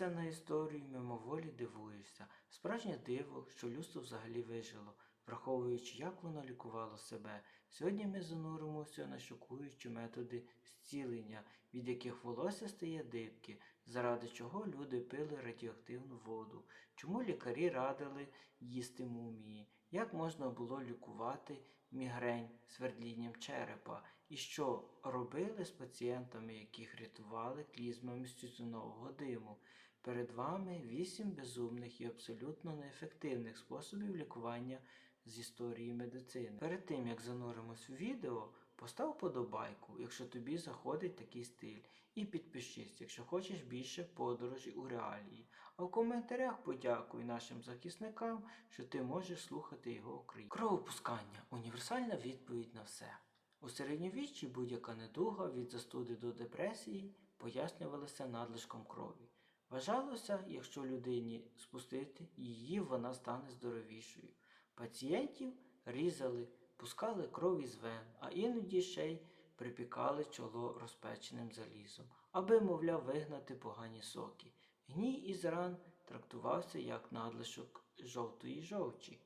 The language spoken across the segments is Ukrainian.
Дивишся на історію, мимоволі дивуєшся. Справжнє диво, що людство взагалі вижило, враховуючи, як воно лікувало себе. Сьогодні ми зануримося на шокуючі методи зцілення, від яких волосся стає дибки, заради чого люди пили радіоактивну воду, чому лікарі радили їсти мумії, як можна було лікувати мігрень свердлінням черепа, і що робили з пацієнтами, яких рятували клізмами з тютюнового диму. Перед вами вісім безумних і абсолютно неефективних способів лікування з історії медицини. Перед тим як зануримось в відео, постав подобайку, якщо тобі заходить такий стиль, і підпишись, якщо хочеш більше подорожі у реалії. А в коментарях подякуй нашим захисникам, що ти можеш слухати його українською. Кровопускання універсальна відповідь на все. У середньовіччі будь-яка недуга від застуди до депресії пояснювалася надлишком крові. Вважалося, якщо людині спустити її, вона стане здоровішою. Пацієнтів різали, пускали кров із вен, а іноді ще й припікали чоло розпеченим залізом, аби, мовляв, вигнати погані соки. Гній із ран трактувався як надлишок жовтої жовчі,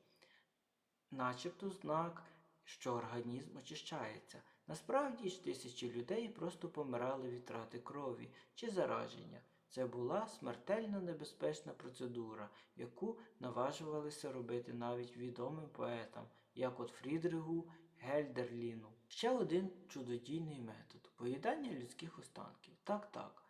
начебто знак, що організм очищається. Насправді ж тисячі людей просто помирали від трати крові чи зараження. Це була смертельно небезпечна процедура, яку наважувалися робити навіть відомим поетам, як от Фрідригу Гельдерліну. Ще один чудодійний метод поїдання людських останків. Так, так.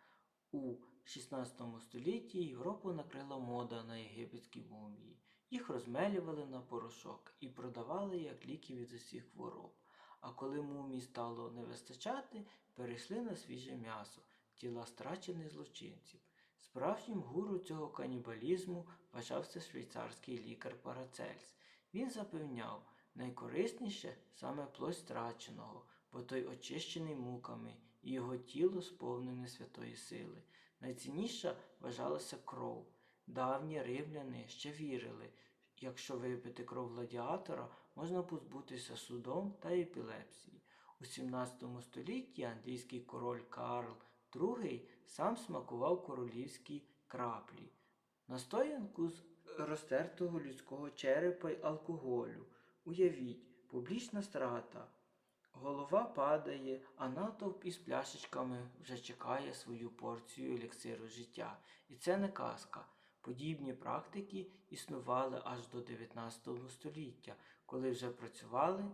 У 16 столітті Європу накрила мода на єгипетські мумії. Їх розмелювали на порошок і продавали як ліки від усіх хвороб. А коли мумій стало не вистачати, перейшли на свіже м'ясо, тіла страчених злочинців. Справжнім гуру цього канібалізму вважався швейцарський лікар Парацельс. Він запевняв, найкорисніше саме плоть страченого, бо той очищений муками, і його тіло сповнене святої сили. Найцінніша вважалася кров. Давні римляни ще вірили, якщо випити кров гладіатора, можна позбутися судом та епілепсії. У 17 столітті англійський король Карл II сам смакував королівські краплі, настоянку з розтертого людського черепа й алкоголю. Уявіть, публічна страта. Голова падає, а натовп із пляшечками вже чекає свою порцію еліксиру життя. І це не казка. Подібні практики існували аж до 19 століття, коли вже працювали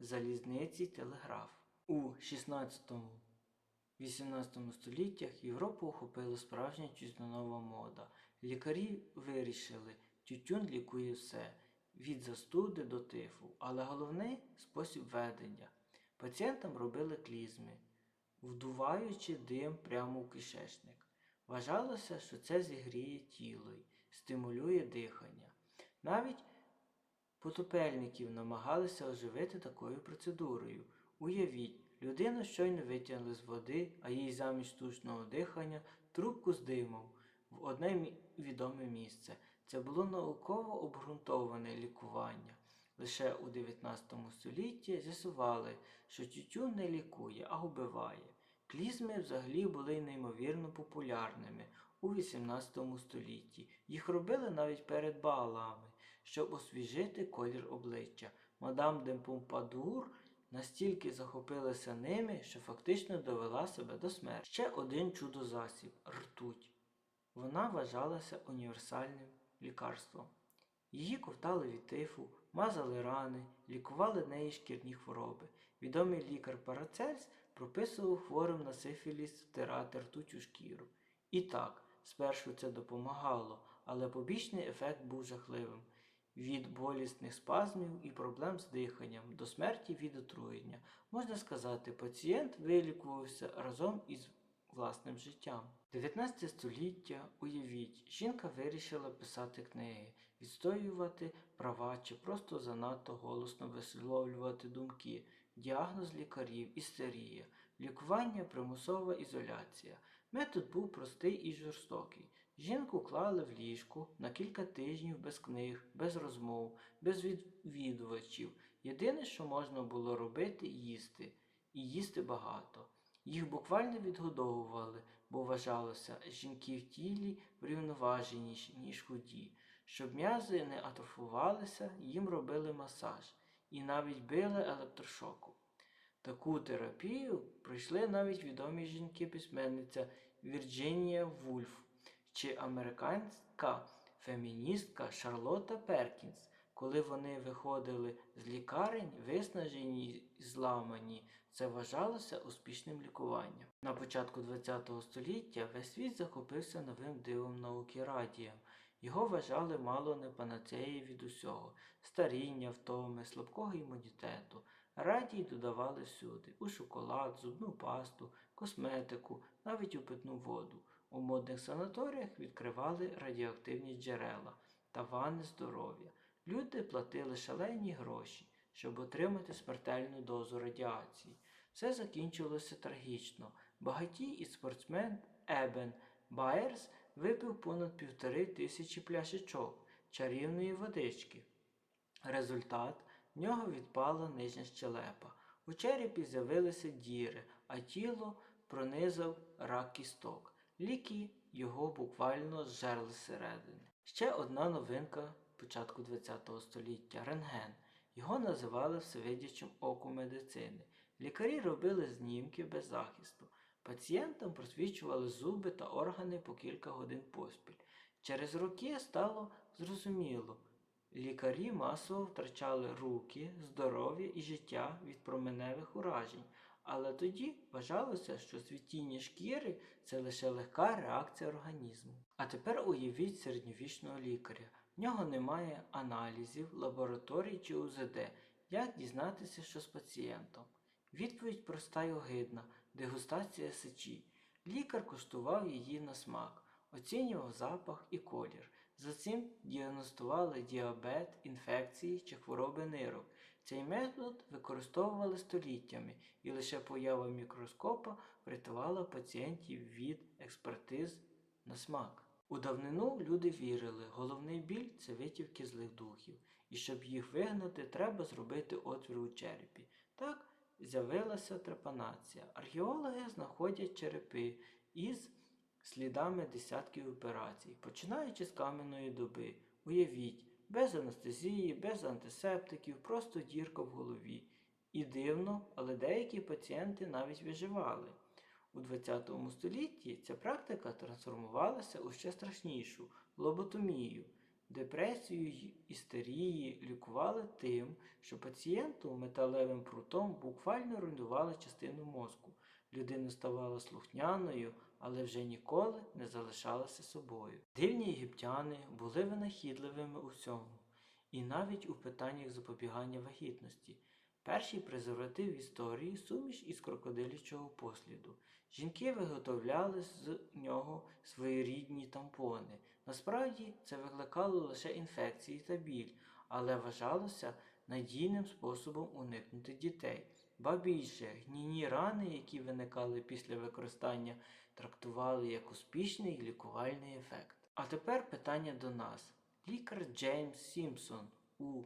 залізниці телеграф. У 16 18 століттях Європу охопила справжня тютюнова мода. Лікарі вирішили, тютюн лікує все від застуди до тифу, але головний спосіб ведення. Пацієнтам робили клізми, вдуваючи дим прямо у кишечник. Вважалося, що це зігріє тіло й стимулює дихання. Навіть потопельників намагалися оживити такою процедурою. Уявіть, людину щойно витягли з води, а їй замість штучного дихання трубку з димом в одне відоме місце. Це було науково обґрунтоване лікування. Лише у 19 столітті з'ясували, що тютюн не лікує, а вбиває. Клізми взагалі були неймовірно популярними у 18 столітті. Їх робили навіть перед балами, щоб освіжити колір обличчя. Мадам де Помпадур настільки захопилася ними, що фактично довела себе до смерті. Ще один чудозасіб ртуть. Вона вважалася універсальним лікарством. Її ковтали від тифу, мазали рани, лікували неї шкірні хвороби. Відомий лікар Парацельс прописував хворим на сифіліс втирати ртуть у шкіру. І так, спершу це допомагало, але побічний ефект був жахливим. Від болісних спазмів і проблем з диханням до смерті від отруєння. Можна сказати, пацієнт вилікувався разом із власним життям. 19 століття, уявіть, жінка вирішила писати книги, відстоювати права чи просто занадто голосно висловлювати думки, діагноз лікарів, істерія, лікування, примусова ізоляція. Метод був простий і жорстокий. Жінку клали в ліжку на кілька тижнів без книг, без розмов, без відвідувачів. Єдине, що можна було робити, їсти, і їсти багато. Їх буквально відгодовували, бо вважалося, жінки в тілі врівноваженіші, ніж худі. Щоб м'язи не атрофувалися, їм робили масаж і навіть били електрошоком. Таку терапію пройшли навіть відомі жінки-письменниця Вірджинія Вульф чи американська феміністка Шарлотта Перкінс. Коли вони виходили з лікарень, виснажені і зламані, це вважалося успішним лікуванням. На початку ХХ століття весь світ захопився новим дивом науки радієм. Його вважали мало не панацеєю від усього старіння, втоми, слабкого імунітету. Радій додавали всюди у шоколад, зубну пасту, косметику, навіть у питну воду. У модних санаторіях відкривали радіоактивні джерела та ванни здоров'я. Люди платили шалені гроші, щоб отримати смертельну дозу радіації. Все закінчилося трагічно. Багатій і спортсмен Ебен Байерс випив понад півтори тисячі пляшечок чарівної водички. Результат в нього відпала нижня щелепа. У черепі з'явилися діри, а тіло пронизав рак кісток. Ліки його буквально зжерли зсередини. Ще одна новинка початку ХХ століття рентген. Його називали всевидячим оком медицини. Лікарі робили знімки без захисту. Пацієнтам просвічували зуби та органи по кілька годин поспіль. Через роки стало зрозуміло, лікарі масово втрачали руки, здоров'я і життя від променевих уражень. Але тоді вважалося, що світіння шкіри це лише легка реакція організму. А тепер уявіть середньовічного лікаря. В нього немає аналізів, лабораторій чи УЗД. Як дізнатися, що з пацієнтом? Відповідь проста й огидна дегустація сечі. Лікар куштував її на смак, оцінював запах і колір. За цим діагностували діабет, інфекції чи хвороби нирок. Цей метод використовували століттями, і лише поява мікроскопа врятувала пацієнтів від експертиз на смак. У давнину люди вірили, головний біль це витівки злих духів, і щоб їх вигнати, треба зробити отвір у черепі. Так з'явилася трепанація. Археологи знаходять черепи із слідами десятків операцій, починаючи з кам'яної доби. Уявіть, без анестезії, без антисептиків, просто дірка в голові. І дивно, але деякі пацієнти навіть виживали. У ХХ столітті ця практика трансформувалася у ще страшнішу лоботомію. Депресію й істерії лікували тим, що пацієнту металевим прутом буквально руйнували частину мозку. Людина ставала слухняною, але вже ніколи не залишалася собою. Дивні єгиптяни були винахідливими у всьому, і навіть у питаннях запобігання вагітності. Перший презерватив в історії суміш із крокодилячого посліду. Жінки виготовляли з нього своєрідні тампони. Насправді це викликало лише інфекції та біль, але вважалося надійним способом уникнути дітей. Ба більше, гнійні рани, які виникали після використання, трактували як успішний лікувальний ефект. А тепер питання до нас. Лікар Джеймс Сімпсон у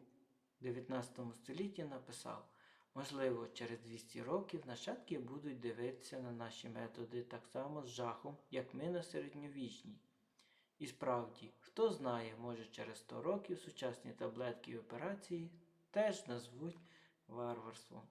19 столітті написав, можливо, через 200 років нащадки будуть дивитися на наші методи так само з жахом, як ми на середньовічній. І справді, хто знає, може через 100 років сучасні таблетки і операції теж назвуть варварством.